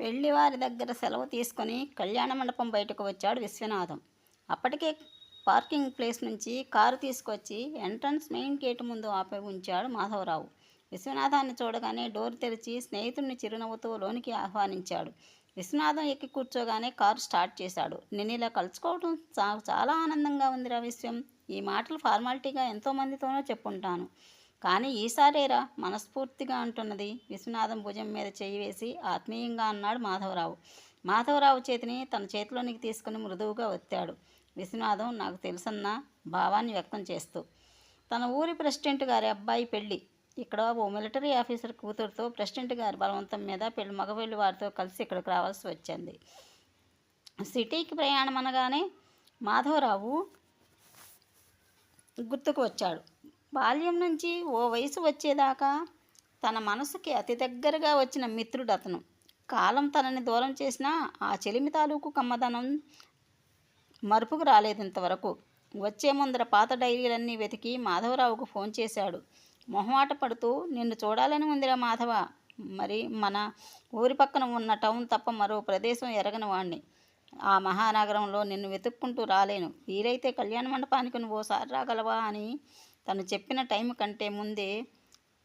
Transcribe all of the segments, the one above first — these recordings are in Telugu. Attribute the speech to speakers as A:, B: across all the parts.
A: పెళ్ళివారి దగ్గర సెలవు తీసుకొని కళ్యాణ మండపం బయటకు వచ్చాడు విశ్వనాథం. అప్పటికే పార్కింగ్ ప్లేస్ నుంచి కారు తీసుకొచ్చి ఎంట్రన్స్ మెయిన్ గేటు ముందు ఆపి ఉంచాడు మాధవరావు. విశ్వనాథాన్ని చూడగానే డోర్ తెరిచి స్నేహితుడిని చిరునవ్వుతో లోనికి ఆహ్వానించాడు. విశ్వనాథం ఎక్కి కూర్చోగానే కారు స్టార్ట్ చేశాడు. నేను ఇలా కలుసుకోవడం చా చాలా ఆనందంగా ఉందిరా విశ్వం. ఈ మాటలు ఫార్మాలిటీగా ఎంతోమందితోనో చెప్పుంటాను. కానీ ఈసారేరా మనస్ఫూర్తిగా అంటున్నది విశ్వనాథం భుజం మీద చేయి వేసి ఆత్మీయంగా అన్నాడు మాధవరావు. మాధవరావు చేతిని తన చేతిలోనికి తీసుకుని మృదువుగా ఒత్తాడు. విశ్వనాథం నాకు తెలుసన్న భావాన్ని వ్యక్తం చేస్తూ. తన ఊరి ప్రెసిడెంట్ గారి అబ్బాయి పెళ్ళి. ఇక్కడ ఓ మిలిటరీ ఆఫీసర్ కూతురుతో ప్రెసిడెంట్ గారి బలవంతం మీద పెళ్ళి మగపెళ్ళి వారితో కలిసి ఇక్కడికి రావాల్సి వచ్చింది. సిటీకి ప్రయాణం అనగానే మాధవరావు గుర్తుకు వచ్చాడు. బాల్యం నుంచి ఓ వయసు వచ్చేదాకా తన మనసుకి అతి దగ్గరగా వచ్చిన మిత్రుడు అతను కాలం తనని దూరం చేసినా ఆ చెలిమి తాలూకు కమ్మదనం మరుపుకు రాలేదు ఇంతవరకు వచ్చే ముందర పాత డైరీలన్నీ వెతికి మాధవరావుకు ఫోన్ చేశాడు. మొహమాట పడుతూ నిన్ను చూడాలని ఉందిరా మాధవ. మరి మన ఊరి పక్కన ఉన్న టౌన్ తప్ప మరో ప్రదేశం ఎరగని వాణ్ణి. ఆ మహానగరంలో నిన్ను వెతుక్కుంటూ రాలేను. వీలైతే కళ్యాణ మండపానికి నువ్వు ఓసారి రాగలవా? అని తను చెప్పిన టైం కంటే ముందే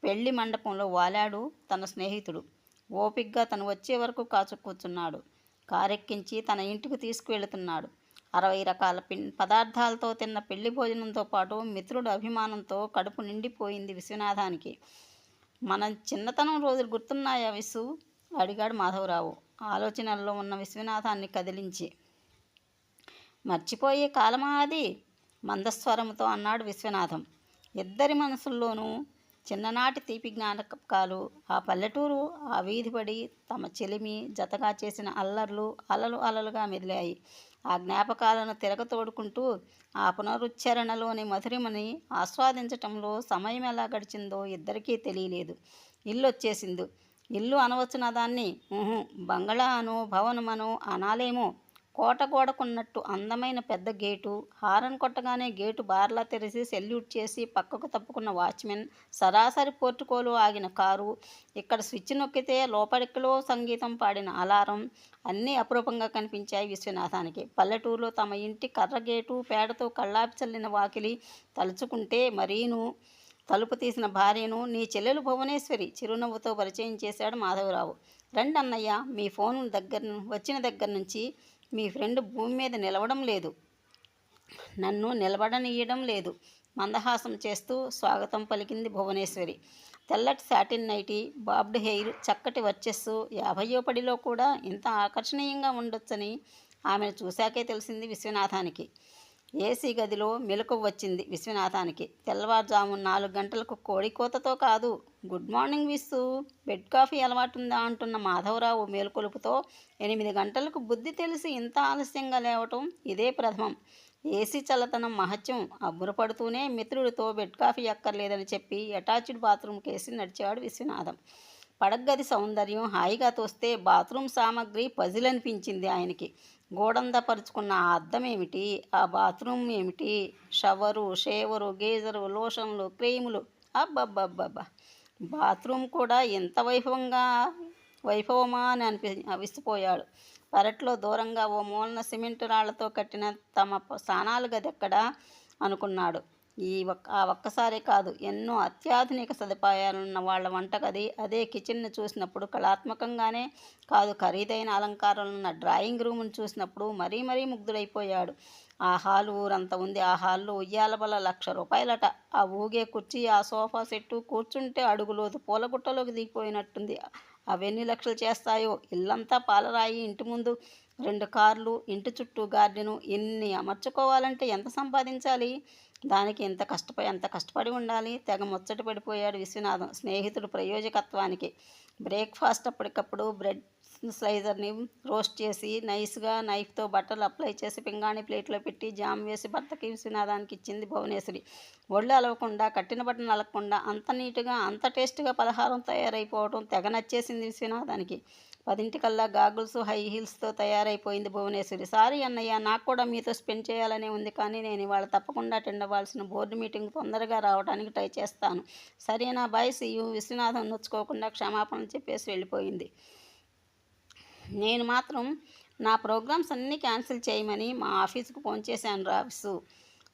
A: పెళ్ళి మండపంలో వాలాడు తన స్నేహితుడు. ఓపిగ్గా తను వచ్చే వరకు కాచు కూర్చున్నాడు. కారెక్కించి తన ఇంటికి తీసుకువెళుతున్నాడు. అరవై రకాల పిన్ పదార్థాలతో తిన్న పెళ్ళి భోజనంతో పాటు మిత్రుడు అభిమానంతో కడుపు నిండిపోయింది విశ్వనాథానికి. మనం చిన్నతనం రోజులు గుర్తున్నాయా విసు అడిగాడు మాధవరావు. ఆలోచనల్లో ఉన్న విశ్వనాథాన్ని కదిలించి. మర్చిపోయే కాలమా అది? మందస్వరంతో అన్నాడు విశ్వనాథం. ఇద్దరి మనసుల్లోనూ చిన్ననాటి తీపి జ్ఞాపకాలు ఆ పల్లెటూరు ఆ వీధిపడి తమ చెలిమి జతగా చేసిన అల్లర్లు అలలు అలలుగా మెదిలాయి. ఆ జ్ఞాపకాలను తిరగతోడుకుంటూ ఆ పునరుచ్చరణలోని మధురిమని ఆస్వాదించటంలో సమయం ఎలా గడిచిందో ఇద్దరికీ తెలియలేదు. ఇల్లు వచ్చేసింది. ఇల్లు అనవచ్చున దాన్ని బంగళా అను భవనమను అనాలేమో కోట గోడకున్నట్టు అందమైన పెద్ద గేటు హారన్ కొట్టగానే గేటు బార్లా తెరిచి సెల్యూట్ చేసి పక్కకు తప్పుకున్న వాచ్మెన్ సరాసరి పోర్టుకోలు ఆగిన కారు ఇక్కడ స్విచ్ నొక్కితే లోపలికిలో సంగీతం పాడిన అలారం అన్నీ అపురూపంగా కనిపించాయి విశ్వనాథానికి. పల్లెటూరులో తమ ఇంటి కర్ర గేటు పేడతో కళ్ళాపి చల్లిన వాకిలి తలుచుకుంటే మరీను తలుపు తీసిన భార్యను నీ చెల్లెలు భువనేశ్వరి చిరునవ్వుతో పరిచయం చేశాడు మాధవరావు. రండి అన్నయ్య మీ ఫోన్ దగ్గర వచ్చిన దగ్గర నుంచి మీ ఫ్రెండ్ భూమి మీద నిలవడం లేదు. నన్ను నిలబడనీయడం లేదు. మందహాసం చేస్తూ స్వాగతం పలికింది భువనేశ్వరి. తెల్లటి సాటిన్ నైటీ బాబ్డ్ హెయిర్ చక్కటి వర్చస్సు యాభయో పడిలో కూడా ఇంత ఆకర్షణీయంగా ఉండొచ్చని ఆమెను చూశాకే తెలిసింది విశ్వనాథానికి. ఏసీ గదిలో మెలకువ వచ్చింది విశ్వనాథానికి. తెల్లవారుజాము నాలుగు గంటలకు కోడి కోతతో కాదు good morning Vissu bed coffee అలవాటుందా? అంటున్న మాధవరావు మేలుకొలుపుతో ఎనిమిది గంటలకు బుద్ధి తెలిసి ఇంత ఆలస్యంగా లేవటం ఇదే ప్రథమం. ఏసీ చల్లతనం మహత్యం. అబ్బురపడుతూనే మిత్రుడితో బెడ్ కాఫీ ఎక్కర్లేదని చెప్పి అటాచ్డ్ బాత్రూమ్ కేసి నడిచాడు విశ్వనాథం. పడగ్గది సౌందర్యం హాయిగా తోస్తే బాత్రూమ్ సామాగ్రి పజిల్ అనిపించింది ఆయనకి. గోడందపరుచుకున్న ఆ అద్దం ఏమిటి ఆ బాత్రూమ్ ఏమిటి? షవరు షేవరు గేజరు లోషన్లు క్రీములు. అబ్బబ్బబ్బబ్బా! బాత్రూమ్ కూడా ఎంత వైభవంగా వైభవమా అని అనిపి అవిసిపోయాడు పెరట్లో దూరంగా ఓ మూలన సిమెంట్ రాళ్ళతో కట్టిన తమ స్నానాలు గది ఎక్కడా? అనుకున్నాడు. ఈ ఒక్క ఆ ఒక్కసారే కాదు ఎన్నో అత్యాధునిక సదుపాయాలున్న వాళ్ళ వంటగది అదే కిచెన్ను చూసినప్పుడు కళాత్మకంగానే కాదు ఖరీదైన అలంకారాలున్న డ్రాయింగ్ రూమ్ను చూసినప్పుడు మరీ మరీ ముగ్ధుడైపోయాడు. ఆ హాలు ఊరంత ఉంది. ఆ హాల్లో ఉయ్యాల బల లక్ష రూపాయలట. ఆ ఊగే కుర్చీ ఆ సోఫా సెట్టు కూర్చుంటే అడుగులోతు పూలగుట్టలోకి దిగిపోయినట్టుంది. అవెన్ని లక్షలు చేస్తాయో? ఇల్లంతా పాలరాయి ఇంటి ముందు. రెండు కార్లు ఇంటి చుట్టూ గార్డెను. ఎన్ని అమర్చుకోవాలంటే ఎంత సంపాదించాలి? దానికి ఇంత కష్టపడి ఎంత కష్టపడి ఉండాలి? తెగ ముచ్చట పడిపోయాడు విశ్వనాథం. స్నేహితుడు ప్రయోజకత్వానికి. బ్రేక్ఫాస్ట్ అప్పటికప్పుడు బ్రెడ్ స్లైజర్ని రోస్ట్ చేసి నైస్గా నైఫ్తో బట్టలు అప్లై చేసి పింగాణి ప్లేట్లో పెట్టి జామ్ వేసి భర్తకి విశ్వనాథానికి ఇచ్చింది భువనేశ్వరి. ఒళ్ళు అలవకుండా కట్టిన బట్టను అలగకుండా అంత నీట్గా అంత టేస్ట్గా పలహారం తయారైపోవడం తెగ నచ్చేసింది విశ్వనాథానికి. పదింటికల్లా గాగుల్స్ హై హీల్స్తో తయారైపోయింది భువనేశ్వరి. సారీ అన్నయ్య నాకు కూడా మీతో స్పెండ్ చేయాలనే ఉంది కానీ నేను ఇవాళ తప్పకుండా అటెండ్ అవ్వాల్సిన బోర్డు మీటింగ్ తొందరగా రావడానికి ట్రై చేస్తాను. సరేనా బాయ్ సీయు విశ్వనాథం నొచ్చుకోకుండా క్షమాపణలు చెప్పేసి వెళ్ళిపోయింది. నేను మాత్రం నా ప్రోగ్రామ్స్ అన్నీ క్యాన్సిల్ చేయమని మా ఆఫీసుకు ఫోన్ చేశాను రావిసు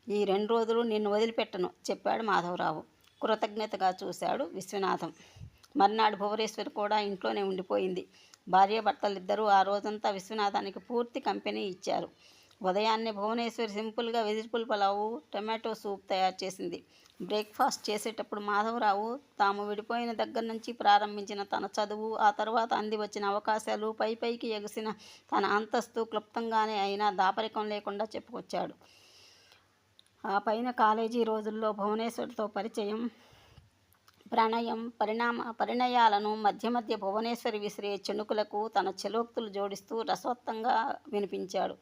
A: ఈ రెండు రోజులు నిన్ను వదిలిపెట్టను చెప్పాడు మాధవరావు. కృతజ్ఞతగా చూశాడు విశ్వనాథం. మర్నాడు భువనేశ్వరి కూడా ఇంట్లోనే ఉండిపోయింది. భార్యాభర్తలిద్దరూ ఆ రోజంతా విశ్వనాథానికి పూర్తి కంపెనీ ఇచ్చారు. ఉదయాన్నే భువనేశ్వరి సింపుల్గా వెజిటబుల్ పలావు టమాటో సూప్ తయారు చేసింది. బ్రేక్ఫాస్ట్ చేసేటప్పుడు మాధవరావు తాము విడిపోయిన దగ్గర నుంచి ప్రారంభించిన తన చదువు ఆ తర్వాత అంది వచ్చిన అవకాశాలు పై పైకి ఎగిసిన తన అంతస్తు క్లుప్తంగానే అయినా దాపరికం లేకుండా చెప్పుకొచ్చాడు. ఆ పైన కాలేజీ రోజుల్లో భువనేశ్వరితో పరిచయం ప్రణయం పరిణామ పరిణయాలను మధ్య మధ్య భువనేశ్వరి విసిరే చెణుకులకు తన చెలోక్తులు జోడిస్తూ రసవత్తంగా వినిపించాడు.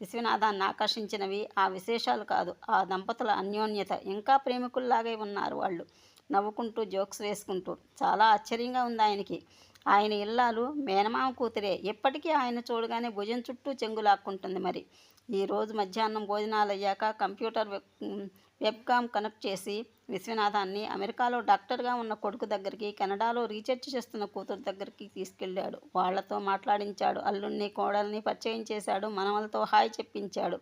A: విశ్వనాథాన్ని ఆకర్షించినవి ఆ విశేషాలు కాదు ఆ దంపతుల అన్యోన్యత. ఇంకా ప్రేమికుల్లాగే ఉన్నారు వాళ్ళు. నవ్వుకుంటూ జోక్స్ వేసుకుంటూ. చాలా ఆశ్చర్యంగా ఉంది ఆయనకి. ఆయన ఇల్లాలు మేనమామ కూతురే. ఎప్పటికీ ఆయన చూడగానే భుజం చుట్టూ చెంగులాక్కుంటుంది మరి. ఈరోజు మధ్యాహ్నం భోజనాలు అయ్యాక కంప్యూటర్ వెబ్కామ్ కనెక్ట్ చేసి విశ్వనాథాన్ని అమెరికాలో డాక్టర్గా ఉన్న కొడుకు దగ్గరికి కెనడాలో రీసెర్చ్ చేస్తున్న కూతురు దగ్గరికి తీసుకెళ్ళాడు. వాళ్ళతో మాట్లాడించాడు. అల్లుణ్ణి కోడల్ని పరిచయం చేశాడు. మనవలతో హాయ్ చెప్పించాడు.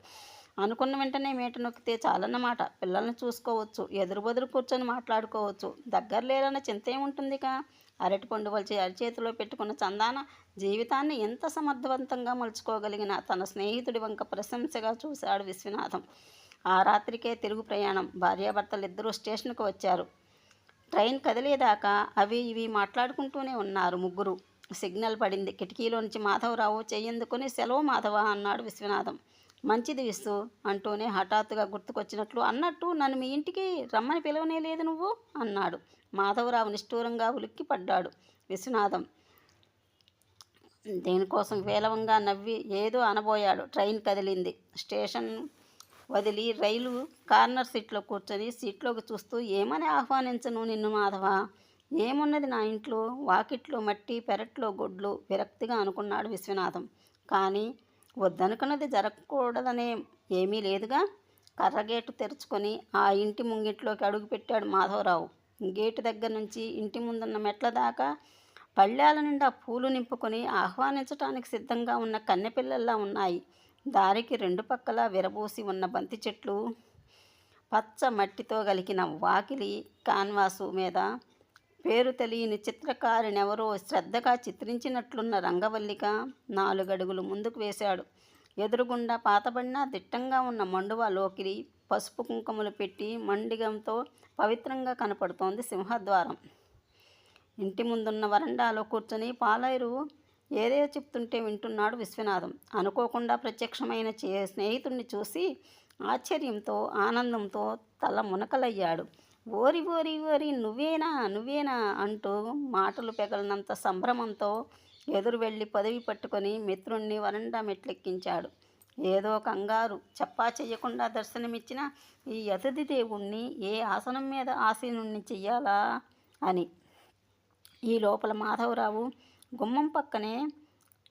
A: అనుకున్న వెంటనే మేట నొక్కితే చాలన్నమాట. పిల్లల్ని చూసుకోవచ్చు. ఎదురు బదురు కూర్చొని మాట్లాడుకోవచ్చు. దగ్గర లేరన్న చింత ఏముంటుందిగా అరటిపండు వలిచి అరిచేతిలో పెట్టుకున్న చందాన జీవితాన్ని ఎంత సమర్థవంతంగా మలుచుకోగలిగిన తన స్నేహితుడి వంక ప్రశంసగా చూశాడు విశ్వనాథం. ఆ రాత్రికే తిరుగు ప్రయాణం. భార్యాభర్తలు ఇద్దరూ స్టేషన్కు వచ్చారు. ట్రైన్ కదిలేదాకా అవి ఇవి మాట్లాడుకుంటూనే ఉన్నారు ముగ్గురు. సిగ్నల్ పడింది. కిటికీలోంచి మాధవరావు చేయందుకుని సెలవు మాధవ అన్నాడు విశ్వనాథం. మంచిది విస్తు అంటూనే హఠాత్తుగా గుర్తుకొచ్చినట్లు అన్నట్టు నన్ను మీ ఇంటికి రమ్మని పిలవనే లేదు నువ్వు అన్నాడు. మాధవరావు నిష్ఠూరంగా ఉలిక్కి పడ్డాడు విశ్వనాథం. దేనికోసం వేలవంగా నవ్వి ఏదో అనబోయాడు. ట్రైన్ కదిలింది. స్టేషన్ వదిలి రైలు కార్నర్ సీట్లో కూర్చొని సీట్లోకి చూస్తూ ఏమని ఆహ్వానించను నిన్ను మాధవ? ఏమున్నది నా ఇంట్లో? వాకిట్లో మట్టి పెరట్లో గొడ్లు విరక్తిగా అనుకున్నాడు విశ్వనాథం. కానీ వద్దనుకున్నది జరగకూడదనే ఏమీ లేదుగా? కర్రగేటు తెరుచుకొని ఆ ఇంటి ముంగిట్లోకి అడుగుపెట్టాడు మాధవరావు. గేటు దగ్గర నుంచి ఇంటి ముందున్న మెట్ల దాకా పళ్ళాల నిండా పూలు నింపుకొని ఆహ్వానించటానికి సిద్ధంగా ఉన్న కన్నెపిల్లల్లా ఉన్నాయి. దారికి రెండు పక్కల విరబూసి ఉన్న బంతి చెట్లు పచ్చ మట్టితో కలిగిన వాకిలి కాన్వాసు మీద పేరు తెలియని చిత్రకారినెవరో శ్రద్ధగా చిత్రించినట్లున్న రంగవల్లిక నాలుగడుగులు ముందుకు వేశాడు. ఎదురుగుండా పాతబడిన దిట్టంగా ఉన్న మండువా లోకిరి పసుపు కుంకుమలు పెట్టి మండిగంతో పవిత్రంగా కనపడుతోంది సింహద్వారం. ఇంటి ముందున్న వరండాలో కూర్చొని పాలైరు ఏదో చెప్తుంటే వింటున్నాడు విశ్వనాథం. అనుకోకుండా ప్రత్యక్షమైన చే స్నేహితుడిని చూసి ఆశ్చర్యంతో ఆనందంతో తల మునకలయ్యాడు. ఓరి ఓరి ఓరి నువ్వేనా నువ్వేనా అంటూ మాటలు పెగలనంత సంభ్రమంతో ఎదురు వెళ్ళి పదవి పట్టుకొని మిత్రుణ్ణి వరండా మెట్లెక్కించాడు. ఏదో కంగారు చెప్పా చెయ్యకుండా దర్శనమిచ్చిన ఈ అతిథి దేవుణ్ణి ఏ ఆసనం మీద ఆసీనుణ్ణి చెయ్యాలా అని. ఈ లోపల మాధవరావు గుమ్మం పక్కనే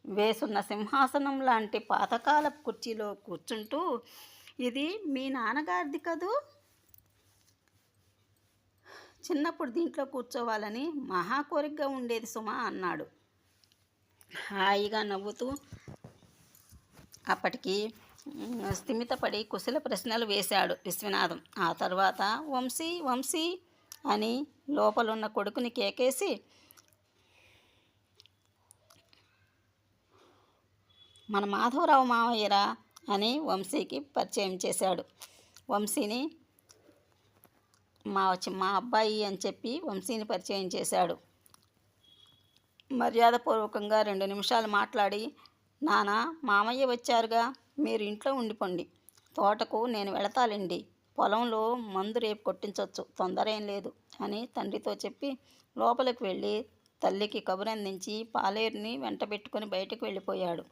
A: వేసున్న సింహాసనం లాంటి పాతకాల కుర్చీలో కూర్చుంటూ ఇది మీ నాన్నగారిది కదూ? చిన్నప్పుడు దీంట్లో కూర్చోవాలని మహా కోరికగా ఉండేది సుమా అన్నాడు. హాయిగా నవ్వుతూ అప్పటికి స్థిమితపడి కుశల ప్రశ్నలు వేశాడు విశ్వనాథం. ఆ తర్వాత వంశీ వంశీ అని లోపలున్న కొడుకుని కేకేసి మన మాధవరావు మావయ్యరా అని వంశీకి పరిచయం చేశాడు. వంశీని మా వచ్చి మా అబ్బాయి అని చెప్పి వంశీని పరిచయం చేశాడు. మర్యాదపూర్వకంగా రెండు నిమిషాలు మాట్లాడి నానా మామయ్య వచ్చారుగా మీరు ఇంట్లో ఉండిపోండి. తోటకు నేను వెళతాలండి. పొలంలో మందు రేపు కొట్టించవచ్చు తొందర ఏం లేదు అని తండ్రితో చెప్పి లోపలికి వెళ్ళి తల్లికి కబురందించి పాలేరుని వెంటబెట్టుకొని బయటకు వెళ్ళిపోయాడు.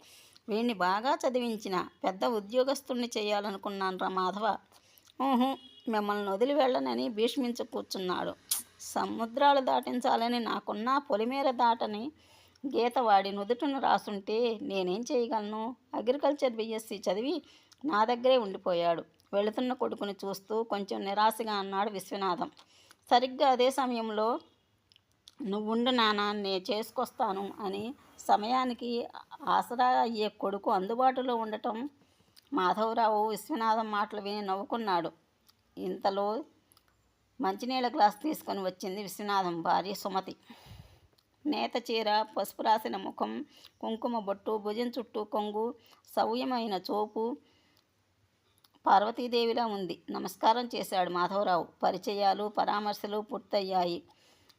A: వీణ్ణి బాగా చదివించిన పెద్ద ఉద్యోగస్తుణ్ణి చేయాలనుకున్నాను రా మాధవ. ఊహు మిమ్మల్ని వదిలి వెళ్ళనని భీష్మించు కూర్చున్నాడు. సముద్రాలు దాటించాలని నాకున్న పొలిమేర దాటని గీత వాడి నుదుటను రాసుంటే నేనేం చేయగలను? అగ్రికల్చర్ బిఎస్సి చదివి నా దగ్గరే ఉండిపోయాడు. వెళుతున్న కొడుకుని చూస్తూ కొంచెం నిరాశగా అన్నాడు విశ్వనాథం. సరిగ్గా అదే సమయంలో నువ్వుండు నానా నే చేసుకొస్తాను అని సమయానికి ఆసరా అయ్యే కొడుకు అందుబాటులో ఉండటం మాధవరావు విశ్వనాథం మాటలు విని నవ్వుకున్నాడు. ఇంతలో మంచినీళ్ళ గ్లాస్ తీసుకొని వచ్చింది విశ్వనాథం భార్య సుమతి. నేత చీర పసుపు రాసిన ముఖం కుంకుమ బొట్టు భుజం చుట్టూ కొంగు సవ్యమైన చూపు పార్వతీదేవిలా ఉంది. నమస్కారం చేశాడు మాధవరావు. పరిచయాలు పరామర్శలు పూర్తయ్యాయి.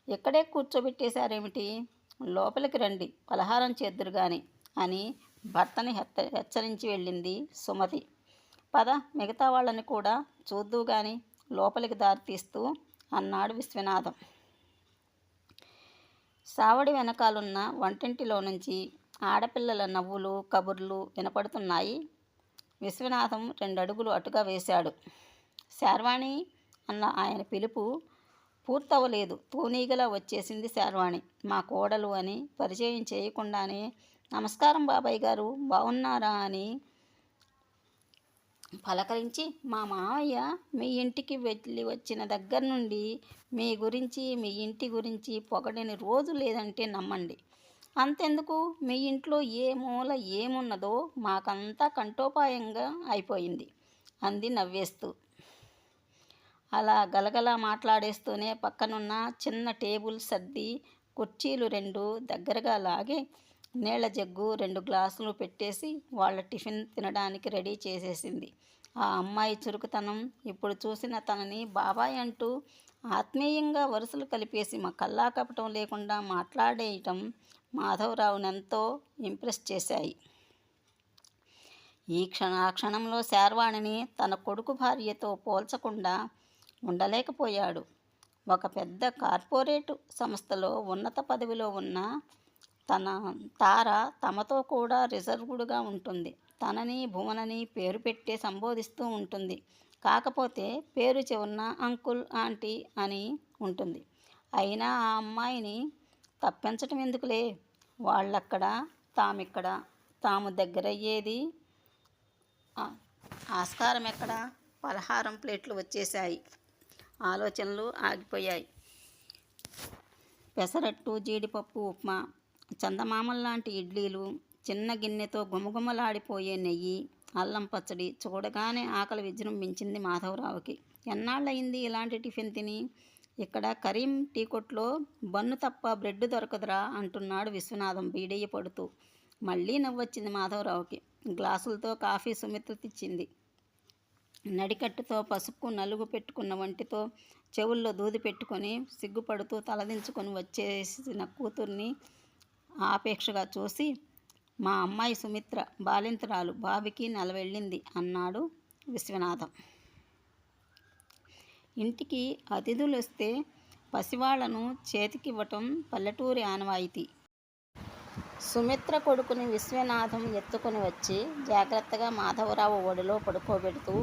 A: ఇక్కడే కూర్చోబెట్టేశారేమిటి? లోపలికి రండి. పలహారం చేద్దురు గాని అని భర్తని హెచ్చ హెచ్చరించి వెళ్ళింది సుమతి. పద మిగతా వాళ్ళని కూడా చూద్దు గాని లోపలికి దారి తీస్తూ అన్నాడు విశ్వనాథం. సావడి వెనకాలన్న వంటింటిలో నుంచి ఆడపిల్లల నవ్వులు కబుర్లు వినపడుతున్నాయి. విశ్వనాథం రెండు అడుగులు అటుగా వేశాడు. శార్వాణి అన్న ఆయన పిలుపు పూర్తవలేదు. తూనీగలా వచ్చేసింది శార్వాణి. మా కోడలు అని పరిచయం చేయకుండానే నమస్కారం బాబాయ్ గారు బాగున్నారా అని పలకరించి మా మావయ్య మీ ఇంటికి వెళ్ళి వచ్చిన దగ్గర నుండి మీ గురించి మీ ఇంటి గురించి పొగడని రోజు లేదంటే నమ్మండి. అంతెందుకు? మీ ఇంట్లో ఏ మూల ఏమున్నదో మాకంతా కంఠోపాయంగా అయిపోయింది. అంది నవ్వేస్తూ. అలా గలగలా మాట్లాడేస్తూనే పక్కనున్న చిన్న టేబుల్ సర్ది కుర్చీలు రెండు దగ్గరగా లాగి నీళ్ళ జగ్గు రెండు గ్లాసులు పెట్టేసి వాళ్ళ టిఫిన్ తినడానికి రెడీ చేసేసింది. ఆ అమ్మాయి చురుకుతనం. ఇప్పుడు చూసిన తనని బాబాయ్ అంటూ ఆత్మీయంగా వరుసలు కలిపేసి మా కల్లా కపటం లేకుండా మాట్లాడేయటం మాధవరావుని ఎంతో ఇంప్రెస్ చేశాయి. ఈ క్షణ ఆ క్షణంలో శార్వాణిని తన కొడుకు భార్యతో పోల్చకుండా ఉండలేకపోయాడు. ఒక పెద్ద కార్పొరేట్ సంస్థలో ఉన్నత పదవిలో ఉన్న తన తార తమతో కూడా రిజర్వ్డ్గా ఉంటుంది. తనని భువనని పేరు పెట్టే సంబోధిస్తూ ఉంటుంది. కాకపోతే పేరు చివరన అంకుల్ ఆంటీ అని ఉంటుంది. అయినా ఆ అమ్మాయిని తప్పించటం ఎందుకులే? వాళ్ళక్కడ తామిక్కడ తాము దగ్గరయ్యేది ఆస్కారం ఎక్కడ? పలహారం ప్లేట్లు వచ్చేశాయి. ఆలోచనలు ఆగిపోయాయి. పెసరట్టు జీడిపప్పు ఉప్మా చందమామల్లాంటి ఇడ్లీలు చిన్న గిన్నెతో గుమగుమలాడిపోయే నెయ్యి అల్లం పచ్చడి చూడగానే ఆకలి విజృంభించింది మాధవరావుకి. ఎన్నాళ్ళయింది ఇలాంటి టిఫిన్ తిని? ఇక్కడ కరీం టీ కొట్లో బన్ను తప్ప బ్రెడ్ దొరకదురా అంటున్నాడు విశ్వనాథం బీడయ్య పడుతూ. మళ్ళీ నవ్వొచ్చింది మాధవరావుకి. గ్లాసులతో కాఫీ సుమిత్ర తెచ్చింది. నడికట్టుతో పసుపు నలుగు పెట్టుకున్న వంటితో చెవుల్లో దూది పెట్టుకొని సిగ్గుపడుతూ తలదించుకొని వచ్చేసిన కూతుర్ని ఆపేక్షగా చూసి మా అమ్మాయి సుమిత్ర బాలింతరాలు బావికి నలవెళ్ళింది అన్నాడు విశ్వనాథం. ఇంటికి అతిథులు వస్తే పసివాళ్ళను చేతికివ్వటం పల్లెటూరి ఆనవాయితీ. సుమిత్ర కొడుకుని విశ్వనాథం ఎత్తుకుని వచ్చి జాగ్రత్తగా మాధవరావు ఒడిలో పడుకోబెడుతూ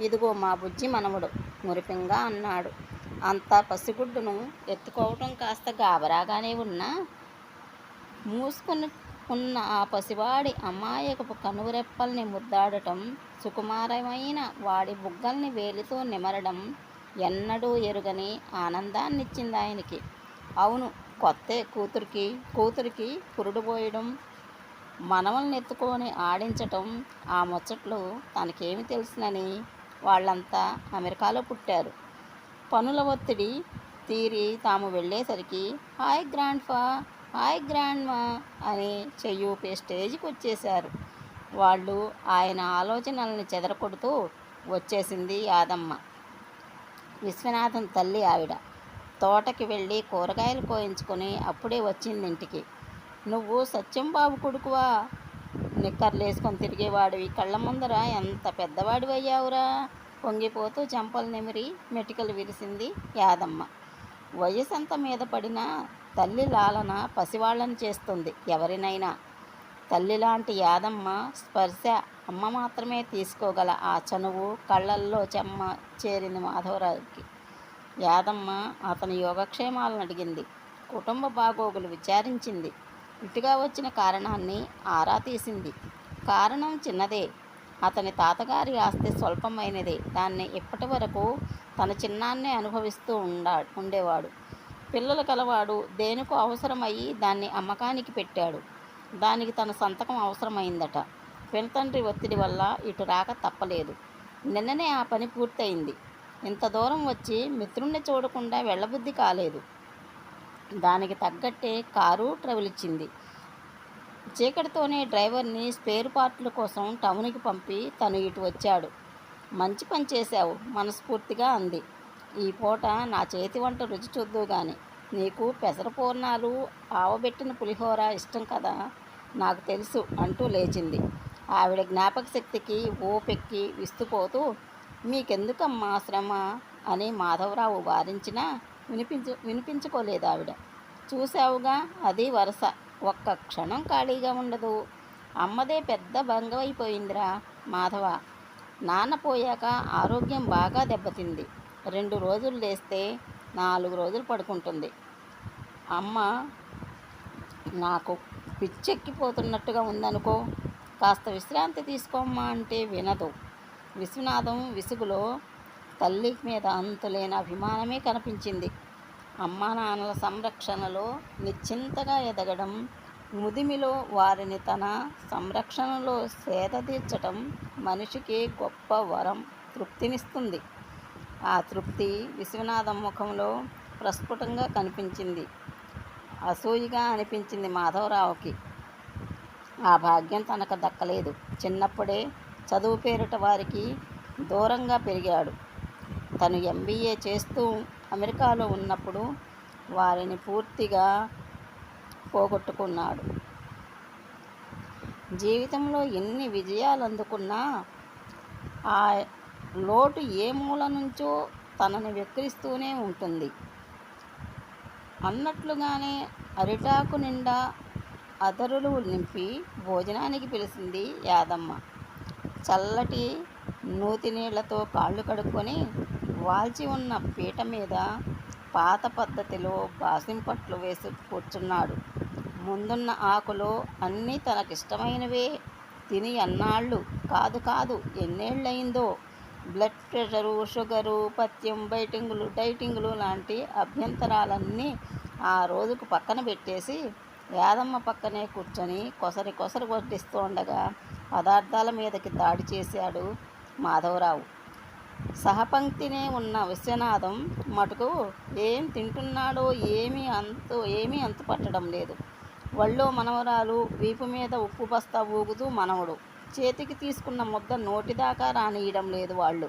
A: ఇదిగో మా బుజ్జి మనవడు మురిపింగా అన్నాడు. అంత పసిగుడ్డును ఎత్తుకోవటం కాస్త గాబరాగానే ఉన్నా? మూసుకుని ఉన్న ఆ పసివాడి అమాయకపు కనురెప్పల్ని ముద్దాడటం సుకుమారమైన వాడి బుగ్గల్ని వేలితో నిమరడం ఎన్నడూ ఎరుగని ఆనందాన్నిచ్చింది ఆయనకి. అవును కొత్త కూతురికి కూతురికి పురుడు పోయడం మనవల్ని ఎత్తుకొని ఆడించటం ఆ ముచ్చట్లు తనకేమి తెలుసునని వాళ్ళంతా అమెరికాలో పుట్టారు. పనుల ఒత్తిడి తీరి తాము వెళ్ళేసరికి హాయ్ గ్రాండ్ఫా హాయ్ గ్రాండ్మా అని చెయ్యూపే స్టేజ్కి వచ్చేశారు. వాళ్ళు ఆయన ఆలోచనల్ని చెదరకొడుతూ వచ్చేసింది యాదమ్మ. విశ్వనాథం తల్లి ఆవిడ. తోటకి వెళ్ళి కూరగాయలు కోయించుకొని అప్పుడే వచ్చింది ఇంటికి. నువ్వు సత్యం బాబు కొడుకువా? నిక్కర్లేసుకొని తిరిగేవాడివి. కళ్ళ ముందర ఎంత పెద్దవాడివయ్యావురా? పొంగిపోతూ చెంపలు నిమిరి మెటికలు విరిసింది యాదమ్మ. వయసు అంత మీద పడిన తల్లి లాలన పసివాళ్ళని చేస్తుంది. ఎవరినైనా తల్లి లాంటి యాదమ్మ స్పర్శ అమ్మ మాత్రమే తీసుకోగల ఆ చనువు కళ్ళల్లో చెమ్మ చేరింది మాధవరావుకి. యాదమ్మ అతని యోగక్షేమాలను అడిగింది. కుటుంబ బాగోగులు విచారించింది. ఇటుగా వచ్చిన కారణాన్ని ఆరా తీసింది. కారణం చిన్నదే. అతని తాతగారి ఆస్తి స్వల్పమైనదే. దాన్ని ఇప్పటి వరకు తన చిన్నాన్నే అనుభవిస్తూ ఉండా ఉండేవాడు. పిల్లలు కలవాడు దేనికో అవసరమయ్యి దాన్ని అమ్మకానికి పెట్టాడు. దానికి తన సంతకం అవసరమైందట. పెనతండ్రి ఒత్తిడి వల్ల ఇటు రాక తప్పలేదు. నిన్ననే ఆ పని పూర్తయింది. ఇంత దూరం వచ్చి మిత్రుణ్ణి చూడకుండా వెళ్ళబుద్ధి కాలేదు. దానికి తగ్గట్టే కారు ట్రబుల్ ఇచ్చింది. చీకటితోనే డ్రైవర్ని స్పేర్ పార్ట్ల కోసం టౌన్కి పంపి తను ఇటు వచ్చాడు. మంచి పని చేశావు మనస్ఫూర్తిగా అంది. ఈ పూట నా చేతి వంట రుచి చూద్దు గాని నీకు పెసర పూర్ణాలు ఆవబెట్టిన పులిహోర ఇష్టం కదా? నాకు తెలుసు అంటూ లేచింది. ఆవిడ జ్ఞాపక శక్తికి ఓపెక్కి విస్తుపోతూ మీకెందుకమ్మా శ్రమ? అని మాధవరావు వారించినా వినిపించు వినిపించుకోలేదు ఆవిడ చూసావుగా అది వరుస. ఒక్క క్షణం ఖాళీగా ఉండదు. అమ్మదే పెద్ద భంగమైపోయిందిరా మాధవ. నాన్న పోయాక ఆరోగ్యం బాగా దెబ్బతింది. రెండు రోజులు లేస్తే నాలుగు రోజులు పడుకుంటుంది. అమ్మ నాకు పిచ్చెక్కిపోతున్నట్టుగా ఉందనుకో కాస్త విశ్రాంతి తీసుకోమ్మా అంటే వినదు. విశ్వనాథం విసుగులో తల్లి మీద అంతులేని అభిమానమే కనిపించింది. అమ్మా నాన్నల సంరక్షణలో నిశ్చింతగా ఎదగడం ముదిమిలో వారిని తన సంరక్షణలో సేదతీర్చటం మనిషికి గొప్ప వరం తృప్తినిస్తుంది. ఆ తృప్తి విశ్వనాథం ముఖంలో ప్రస్ఫుటంగా కనిపించింది. అసూయిగా అనిపించింది మాధవరావుకి. ఆ భాగ్యం తనకు దక్కలేదు. చిన్నప్పుడే చదువు పేరిట వారికి దూరంగా పెరిగాడు. తను ఎంబీఏ చేస్తూ అమెరికాలో ఉన్నప్పుడు వారిని పూర్తిగా పోగొట్టుకున్నాడు. జీవితంలో ఎన్ని విజయాలు అందుకున్నా ఆ లోటు ఏ మూల నుంచో తనని వెక్కిరిస్తూనే ఉంటుంది. అన్నట్లుగానే అరిటాకు నిండా అదరులు నింపి భోజనానికి పిలిచింది యాదమ్మ. చల్లటి నూతి నీళ్ళతో కాళ్ళు కడుక్కొని వాల్చి ఉన్న పీట మీద పాత పద్ధతిలో బాసింపట్లు వేసి కూర్చున్నాడు. ముందున్న ఆకులో అన్నీ తనకిష్టమైనవే. తిని అన్నాళ్ళు కాదు కాదు ఎన్నేళ్ళయిందో బ్లడ్ ప్రెషరు షుగరు పత్యం బైటింగులు డైటింగులు లాంటి అభ్యంతరాలన్నీ ఆ రోజుకు పక్కన పెట్టేసి యాదమ్మ పక్కనే కూర్చొని కొసరి కొసరి వడ్డిస్తూ ఉండగా పదార్థాల మీదకి దాడి చేశాడు మాధవరావు. సహపంక్తినే ఉన్న విశ్వనాథం మటుకు ఏం తింటున్నాడో ఏమీ అంతు ఏమీ అంతు పట్టడం లేదు. వళ్ళో మనవరాలు వీపు మీద ఉప్పు బస్తా ఊగుతూ మనవడు. చేతికి తీసుకున్న ముద్ద నోటిదాకా రానియడం లేదు వాళ్ళు.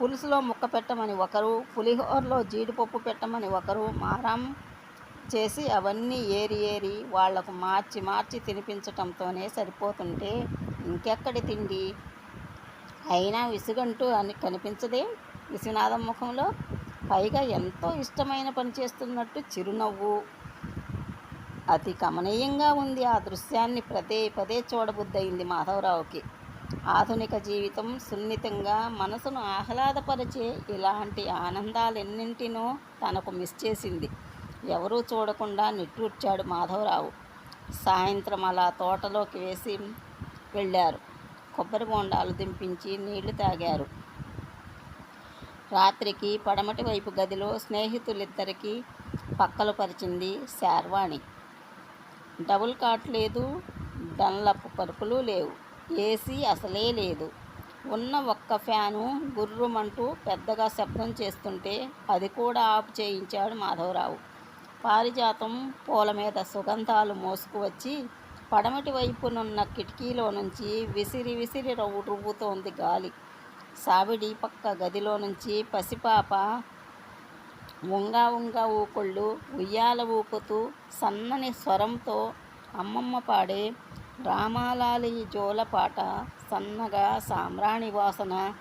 A: పులుసులో ముక్క పెట్టమని ఒకరు పులిహోరలో జీడిపప్పు పెట్టమని ఒకరు మారం చేసి అవన్నీ ఏరి ఏరి వాళ్ళకు మార్చి మార్చి తినిపించటంతోనే సరిపోతుంటే ఇంకెక్కడి తిండి? అయినా విసుగంటూ అని కనిపించదే విశ్వనాథం ముఖంలో. పైగా ఎంతో ఇష్టమైన పని చేస్తున్నట్టు చిరునవ్వు. అతి కమనీయంగా ఉంది ఆ దృశ్యాన్ని. పదే పదే చూడబుద్దయింది మాధవరావుకి. ఆధునిక జీవితం సున్నితంగా మనసును ఆహ్లాదపరిచే ఇలాంటి ఆనందాలెన్నింటినో తనకు మిస్ చేసింది. ఎవరూ చూడకుండా నిట్టూర్చాడు మాధవరావు. సాయంత్రం అలా తోటలోకి వేసి వెళ్ళారు. కొబ్బరి బొండాలు దింపించి నీళ్ళు తాగారు. రాత్రికి పడమటి వైపు గదిలో స్నేహితులిద్దరికీ పక్కలు పరిచింది శార్వాణి. డబుల్ కాట్ లేదు డన్లప్ పరుపులు లేవు ఏసీ అసలే లేదు. ఉన్న ఒక్క ఫ్యాను గుర్రుమంటూ పెద్దగా శబ్దం చేస్తుంటే అది కూడా ఆఫ్ చేయించాడు మాధవరావు. పారిజాతం పూల మీద సుగంధాలు మోసుకువచ్చి పడమటి వైపునున్న కిటికీలో నుంచి విసిరి విసిరి రవ్వు రువ్వుతోంది గాలి. సావిడి పక్క గదిలో నుంచి పసిపాప ఉంగా ఉంగా ఊకుళ్ళు ఉయ్యాల ఊపుతూ సన్నని స్వరంతో అమ్మమ్మ పాడే రామాలాలి జోల పాట సన్నగా సామ్రాణి వాసన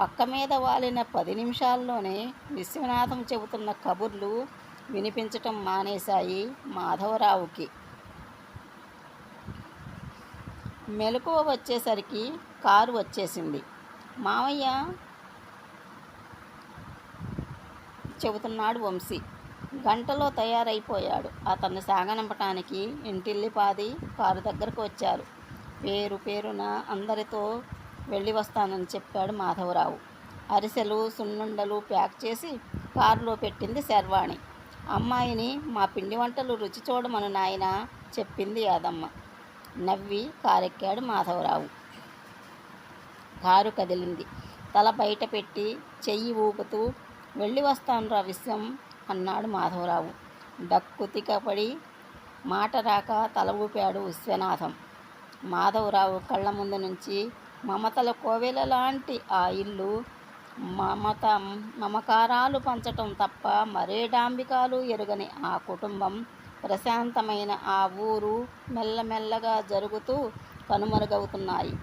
A: పక్క మీద వాలిన పది నిమిషాల్లోనే విశ్వనాథం చెబుతున్న కబుర్లు వినిపించటం మానేశాయి మాధవరావుకి. మెలకువ వచ్చేసరికి కారు వచ్చేసింది. మావయ్య చెబుతున్నాడు వంశీ. గంటలో తయారైపోయాడు. అతన్ని సాగనంపటానికి ఇంటిల్లిపాది కారు దగ్గరకు వచ్చారు. పేరు పేరున అందరితో వెళ్ళి వస్తానని చెప్పాడు మాధవరావు. అరిసెలు సున్నుండలు ప్యాక్ చేసి కారులో పెట్టింది శర్వాణి. అమ్మాయిని మా పిండి వంటలు రుచి చూడమను నాయన చెప్పింది యాదమ్మ. నవ్వి కారెక్కాడు మాధవరావు. కారు కదిలింది. తల బయట పెట్టి చెయ్యి ఊపుతూ వెళ్ళి వస్తానురా విశ్వం అన్నాడు మాధవరావు. డక్కుతికపడి మాట రాక తల ఊపాడు విశ్వనాథం. మాధవరావు కళ్ళ ముందు నుంచి మమతల కోవెల లాంటి ఆ ఇల్లు మమత మమకారాలు పంచటం తప్ప మరే డాంబికాలు ఎరుగని ఆ కుటుంబం ప్రశాంతమైన ఆ ఊరు మెల్లమెల్లగా జరుగుతూ కనుమరుగవుతున్నాయి.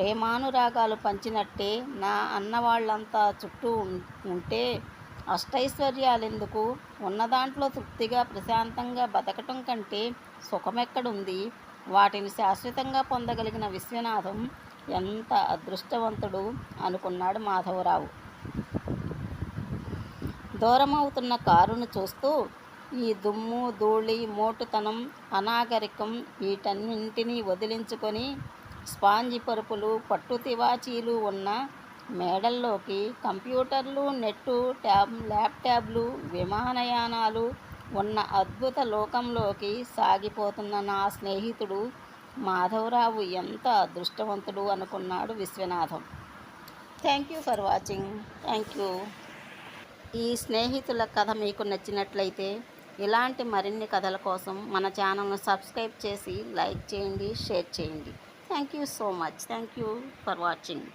A: ప్రేమానురాగాలు పంచినట్టే నా అన్నవాళ్ళంతా చుట్టూ ఉం- ఉంటే అష్టైశ్వర్యాలెందుకు? ఉన్న దాంట్లో తృప్తిగా ప్రశాంతంగా బతకటం కంటే సుఖమెక్కడుంది? వాటిని శాశ్వతంగా పొందగలిగిన విశ్వనాథం ఎంత అదృష్టవంతుడు అనుకున్నాడు మాధవరావు. దూరమవుతున్న కారును చూస్తూ ఈ దుమ్ము ధూళి మోటుతనం అనాగరికం వీటన్నింటినీ వదిలించుకొని స్పాంజి పరుపులు పట్టు తివాచీలు ఉన్న మేడల్లోకి కంప్యూటర్లు నెట్టు ట్యాబ్ ల్యాప్టాప్లు విమానయానాలు ఉన్న అద్భుత లోకంలోకి సాగిపోతున్న నా స్నేహితుడు మాధవరావు ఎంత అదృష్టవంతుడు అనుకున్నాడు Vishwanatham. Thank you for watching thank you ఈ స్నేహితుల కథ మీకు నచ్చినట్లయితే ఇలాంటి మరిన్ని కథల కోసం మన ఛానల్ను సబ్స్క్రైబ్ చేసి లైక్ చేయండి షేర్ చేయండి. Thank you so much. Thank you for watching.